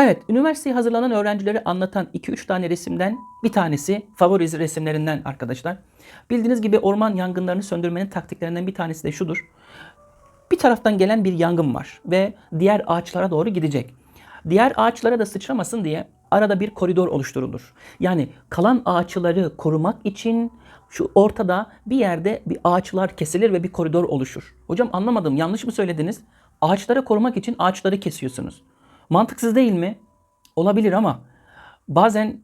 Evet, üniversiteye hazırlanan öğrencileri anlatan 2-3 tane resimden bir tanesi favori resimlerinden arkadaşlar. Bildiğiniz gibi orman yangınlarını söndürmenin taktiklerinden bir tanesi de şudur. Bir taraftan gelen bir yangın var ve diğer ağaçlara doğru gidecek. Diğer ağaçlara da sıçramasın diye arada bir koridor oluşturulur. Yani kalan ağaçları korumak için şu ortada bir yerde bir ağaçlar kesilir ve bir koridor oluşur. Hocam anlamadım yanlış mı söylediniz? Ağaçları korumak için ağaçları kesiyorsunuz. Mantıksız değil mi? Olabilir ama bazen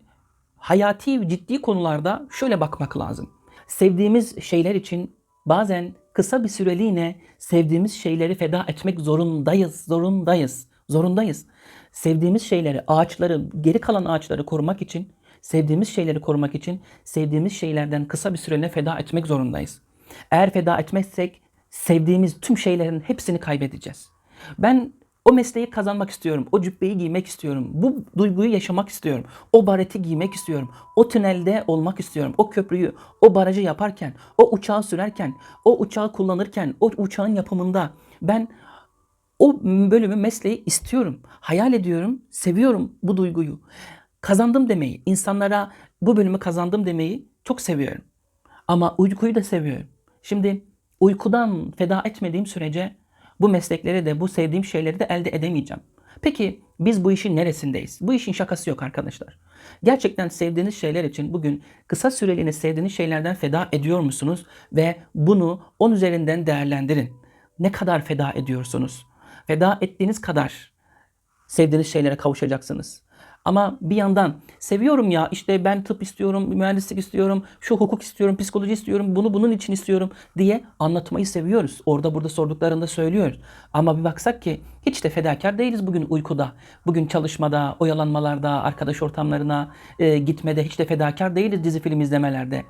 hayati ciddi konularda şöyle bakmak lazım. Sevdiğimiz şeyler için bazen kısa bir süreliğine sevdiğimiz şeyleri feda etmek zorundayız, zorundayız, zorundayız. Sevdiğimiz şeyleri, ağaçları, geri kalan ağaçları korumak için, sevdiğimiz şeyleri korumak için sevdiğimiz şeylerden kısa bir süreliğine feda etmek zorundayız. Eğer feda etmezsek sevdiğimiz tüm şeylerin hepsini kaybedeceğiz. Ben o mesleği kazanmak istiyorum. O cübbeyi giymek istiyorum. Bu duyguyu yaşamak istiyorum. O bareti giymek istiyorum. O tünelde olmak istiyorum. O köprüyü, o barajı yaparken, o uçağı sürerken, o uçağı kullanırken, o uçağın yapımında ben o bölümü, mesleği istiyorum. Hayal ediyorum, seviyorum bu duyguyu. Kazandım demeyi, insanlara bu bölümü kazandım demeyi çok seviyorum. Ama uykuyu da seviyorum. Şimdi uykudan feda etmediğim sürece bu meslekleri de bu sevdiğim şeyleri de elde edemeyeceğim. Peki biz bu işin neresindeyiz? Bu işin şakası yok arkadaşlar. Gerçekten sevdiğiniz şeyler için bugün kısa süreliğine sevdiğiniz şeylerden feda ediyor musunuz? Ve bunu 10 üzerinden değerlendirin. Ne kadar feda ediyorsunuz? Feda ettiğiniz kadar sevdiğiniz şeylere kavuşacaksınız. Ama bir yandan seviyorum ya işte ben tıp istiyorum, mühendislik istiyorum, şu hukuk istiyorum, psikoloji istiyorum, bunu bunun için istiyorum diye anlatmayı seviyoruz. Orada burada sorduklarında söylüyoruz. Ama bir baksak ki hiç de fedakar değiliz bugün uykuda. Bugün çalışmada, oyalanmalarda, arkadaş ortamlarına e, gitmede hiç de fedakar değiliz dizi film izlemelerde.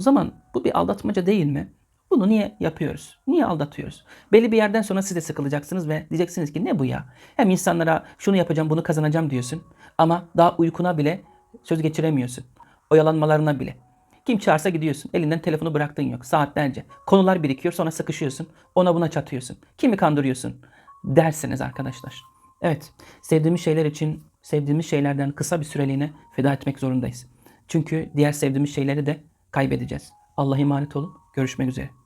O zaman bu bir aldatmaca değil mi? Bunu niye yapıyoruz? Niye aldatıyoruz? Belli bir yerden sonra siz de sıkılacaksınız ve diyeceksiniz ki ne bu ya? Hem insanlara şunu yapacağım, bunu kazanacağım diyorsun. Ama daha uykuna bile söz geçiremiyorsun. Oyalanmalarına bile. Kim çağırsa gidiyorsun. Elinden telefonu bıraktığın yok. Saatlerce. Konular birikiyor sonra sıkışıyorsun. Ona buna çatıyorsun. Kimi kandırıyorsun? Dersiniz arkadaşlar. Evet. Sevdiğimiz şeyler için sevdiğimiz şeylerden kısa bir süreliğine feda etmek zorundayız. Çünkü diğer sevdiğimiz şeyleri de kaybedeceğiz. Allah'a emanet olun. Görüşmek üzere.